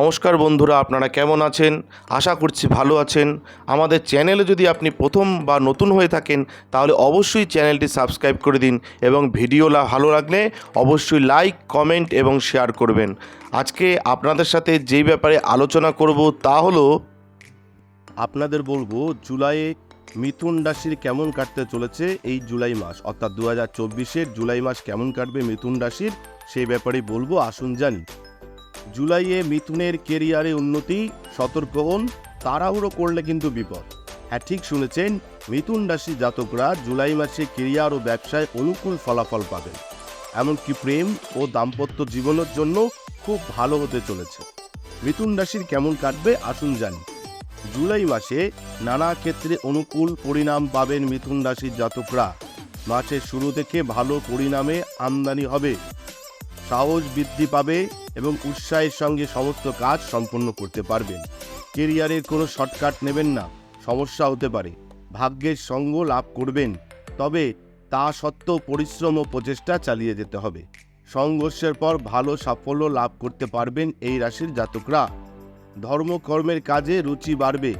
নমস্কার বন্ধুরা, আপনারা কেমন আছেন? আশা করছি ভালো আছেন। আমাদের চ্যানেলে যদি আপনি প্রথম বা নতুন হয়ে থাকেন, তাহলে অবশ্যই চ্যানেলটি সাবস্ক্রাইব করে দিন এবং ভিডিও ভালো লাগলে অবশ্যই লাইক, কমেন্ট এবং শেয়ার করবেন। আজকে আপনাদের সাথে যেই ব্যাপারে আলোচনা করব তা হলো, আপনাদের বলব জুলাইয়ে মিথুন রাশির কেমন কাটতে চলেছে এই জুলাই মাস। অর্থাৎ দু হাজার জুলাই মাস কেমন কাটবে মিথুন রাশির, সেই ব্যাপারে বলব, আসুন জানি। জুলাইয়ে মিথুনের কেরিয়ারে উন্নতি, সতর্ক হন, তাড়াহুড়ো করলে কিন্তু বিপদ। হ্যাঁ ঠিক শুনেছেন, মিথুন রাশি জাতকরা জুলাই মাসে কেরিয়ার ও ব্যবসায় অনুকূল ফলাফল পাবেন। এমনকি প্রেম ও দাম্পত্য জীবনের জন্য খুব ভালো হতে চলেছে। মিথুন রাশির কেমন কাটবে আসুন জানি। জুলাই মাসে নানা ক্ষেত্রে অনুকূল পরিণাম পাবেন মিথুন রাশির জাতকরা। মাসের শুরু থেকে ভালো পরিণামে আমদানি হবে। সাহস বৃদ্ধি পাবে এবং উৎসাহের সঙ্গে সমস্ত কাজ সম্পন্ন করতে পারবেন। কেরিয়ারের কোনো শর্টকাট নেবেন না, সমস্যা হতে পারে। ভাগ্যের সঙ্গ লাভ করবেন, তবে তা সত্ত্বেও পরিশ্রম ও প্রচেষ্টা চালিয়ে যেতে হবে। সংঘর্ষের পর ভালো সাফল্য লাভ করতে পারবেন এই রাশির জাতকরা। ধর্মকর্মের কাজে রুচি বাড়বে,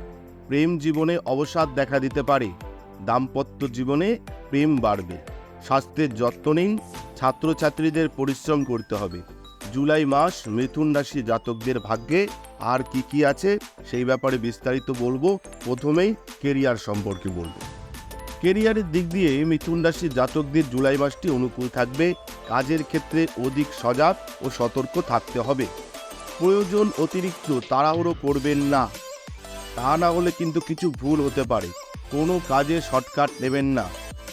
প্রেম জীবনে অবসাদ দেখা দিতে পারে, দাম্পত্য জীবনে প্রেম বাড়বে। স্বাস্থ্যের যত্ন নিন, ছাত্রছাত্রীদের পরিশ্রম করতে হবে। জুলাই মাস মিথুন রাশি জাতকদের ভাগ্যে আর কি কি আছে সেই ব্যাপারে বিস্তারিত বলব। প্রথমেই কেরিয়ার সম্পর্কে বলব। কেরিয়ারের দিক দিয়ে মিথুন রাশি জাতকদের জুলাই মাসটি অনুকূল থাকবে। কাজের ক্ষেত্রে অধিক সজাগ ও সতর্ক থাকতে হবে। প্রয়োজন অতিরিক্ত তাড়াহুড়ো করবেন না। তা না হলে কিন্তু কিছু ভুল হতে পারে। কোনো কাজে শর্টকাট নেবেন না।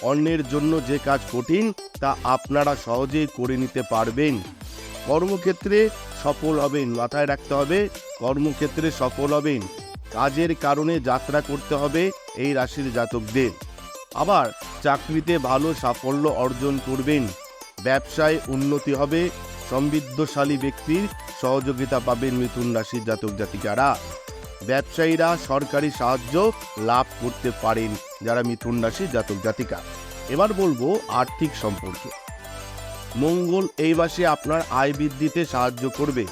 অন্যের জন্য যে কাজ কঠিন, তা আপনারা সহজেই করে নিতে পারবেন। কর্মক্ষেত্রে সফল হবেন, মাথায় রাখতে হবে, কর্মক্ষেত্রে সফল হবেন। কাজের কারণে যাত্রা করতে হবে এই রাশির জাতকদের। আবার চাকরিতে ভালো সাফল্য অর্জন করবেন। ব্যবসায় উন্নতি হবে, সমৃদ্ধশালী ব্যক্তির সহযোগিতা পাবেন মিথুন রাশির জাতক জাতিকারা। ব্যবসায়ীরা সরকারি সাহায্য লাভ করতে পারেন যারা মিথুন রাশির জাতক জাতিকা। এবার বলব আর্থিক সম্পর্কে। মঙ্গল এই মাসে আপনার আয় বৃদ্ধিতে সাহায্য করবে।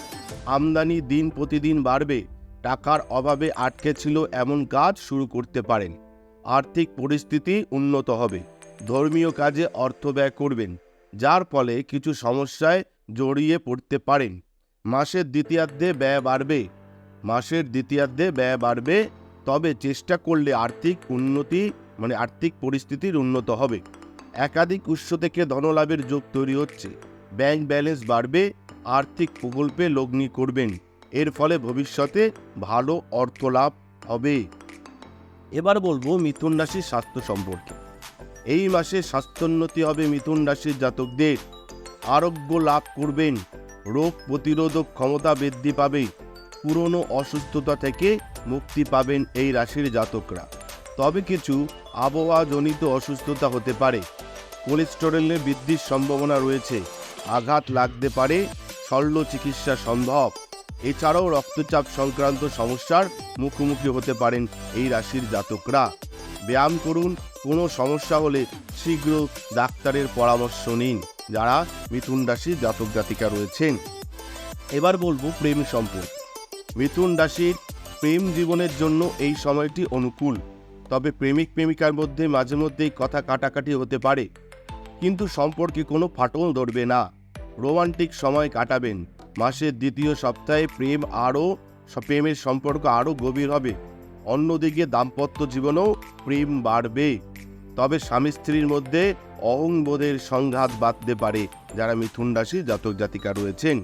আমদানি দিন প্রতিদিন বাড়বে। টাকার অভাবে আটকে ছিল এমন কাজ শুরু করতে পারেন। আর্থিক পরিস্থিতি উন্নত হবে। ধর্মীয় কাজে অর্থ ব্যয় করবেন। যার ফলে কিছু সমস্যায় জড়িয়ে পড়তে পারেন। মাসের দ্বিতীয়ার্ধে ব্যয় বাড়বে। মাসের দ্বিতীয়ার্ধে ব্যয় বাড়বে। তবে চেষ্টা করলে আর্থিক উন্নতি মানে আর্থিক পরিস্থিতির উন্নত হবে। একাধিক উৎস থেকে ধনলাভের যোগ তৈরি হচ্ছে। ব্যাংক ব্যালেন্স বাড়বে, আর্থিক প্রকল্পে লগ্নি করবেন। এর ফলে ভবিষ্যতে ভালো অর্থ লাভ হবে। এবার বলব মিথুন রাশির স্বাস্থ্য সম্পর্কে। এই মাসে স্বাস্থ্যোন্নতি হবে মিথুন রাশির জাতকদের। আরোগ্য লাভ করবেন, রোগ প্রতিরোধক ক্ষমতা বৃদ্ধি পাবে, পুরনো অসুস্থতা থেকে মুক্তি পাবেন এই রাশির জাতকরা। তবে কিছু আবহাওয়াজনিত অসুস্থতা হতে পারে। কোলেস্টেরলের বৃদ্ধির সম্ভাবনা রয়েছে। আঘাত লাগতে পারে শল্য চিকিৎসা সম্ভব। এছাড়াও রক্তচাপ সংক্রান্ত সমস্যার মুখোমুখি হতে পারেন এই রাশির জাতকরা। ব্যায়াম করুন, কোনো সমস্যা হলে শীঘ্র ডাক্তারের পরামর্শ নিন, যারা মিথুন রাশির জাতক জাতিকা রয়েছেন। এবার বলব প্রেম সম্পর্ক। মিথুন রাশির প্রেম জীবনের জন্য এই সময়টি অনুকূল। তবে প্রেমিক প্রেমিকার মধ্যে মাঝে মধ্যেই কথা কাটাকাটি হতে পারে। কিন্তু সম্পর্কে কোনো ফাটল ধরবে না। রোমান্টিক সময় কাটাবেন। মাসের দ্বিতীয় সপ্তাহে প্রেম আরও, প্রেমের সম্পর্ক আরও গভীর হবে। অন্যদিকে দাম্পত্য জীবনেও প্রেম বাড়বে। তবে স্বামী স্ত্রীর মধ্যে অহংবোধের সংঘাত বাঁধতে পারে, যারা মিথুন রাশি জাতক জাতিকা রয়েছেন।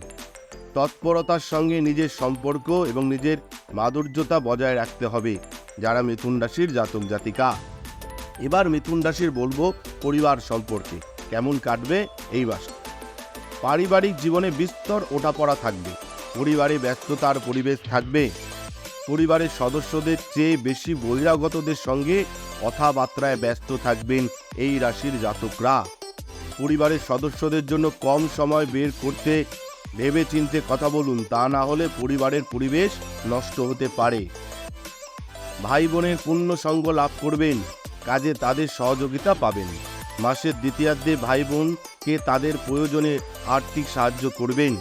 তৎপরতার সঙ্গে নিজের সম্পর্ক এবং নিজের মাধুর্যতা বজায় রাখতে হবে, যারা মিথুন রাশির জাতক জাতিকা। এবার মিথুন রাশির বলব পরিবার সম্পর্কে। কেমন কাটবে এই মাস পারিবারিক জীবনে বিস্তর ওঠাপড়া থাকবে। পরিবারে ব্যস্ততার পরিবেশ থাকবে। পরিবারের সদস্যদের চেয়ে বেশি বহিরাগতদের সঙ্গে কথাবার্তায় ব্যস্ত থাকবেন এই রাশির জাতকরা। পরিবারের সদস্যদের জন্য কম সময় বের করতে ভেবে চিনতে কথা বলুন, তা না হলে পরিবারের পরিবেশ নষ্ট হতে পারে। ভাই বোনের পূর্ণ সঙ্গ লাভ করবেন। কাজে তাদের সহযোগিতা পাবেন। মাসের দ্বিতীয়ার্ধে ভাই বোনকে তাদের প্রয়োজনে আর্থিক সাহায্য করবেন,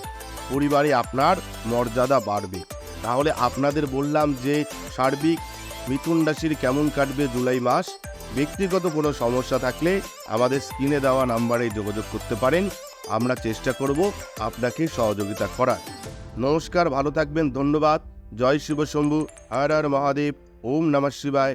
পরিবারে আপনার মর্যাদা বাড়বে। তাহলে আপনাদের বললাম যে সার্বিক মিথুন রাশির কেমন কাটবে জুলাই মাস? ব্যক্তিগত কোনো সমস্যা থাকলে আমাদের স্ক্রিনে দেওয়া নাম্বারে যোগাযোগ করতে পারেন। আমরা চেষ্টা করব আপনাকে সহযোগিতা করার। নমস্কার, ভালো থাকবেন, ধন্যবাদ। জয় শিব শম্ভু হর হর মহাদেব, ওম নমঃ শিবায়।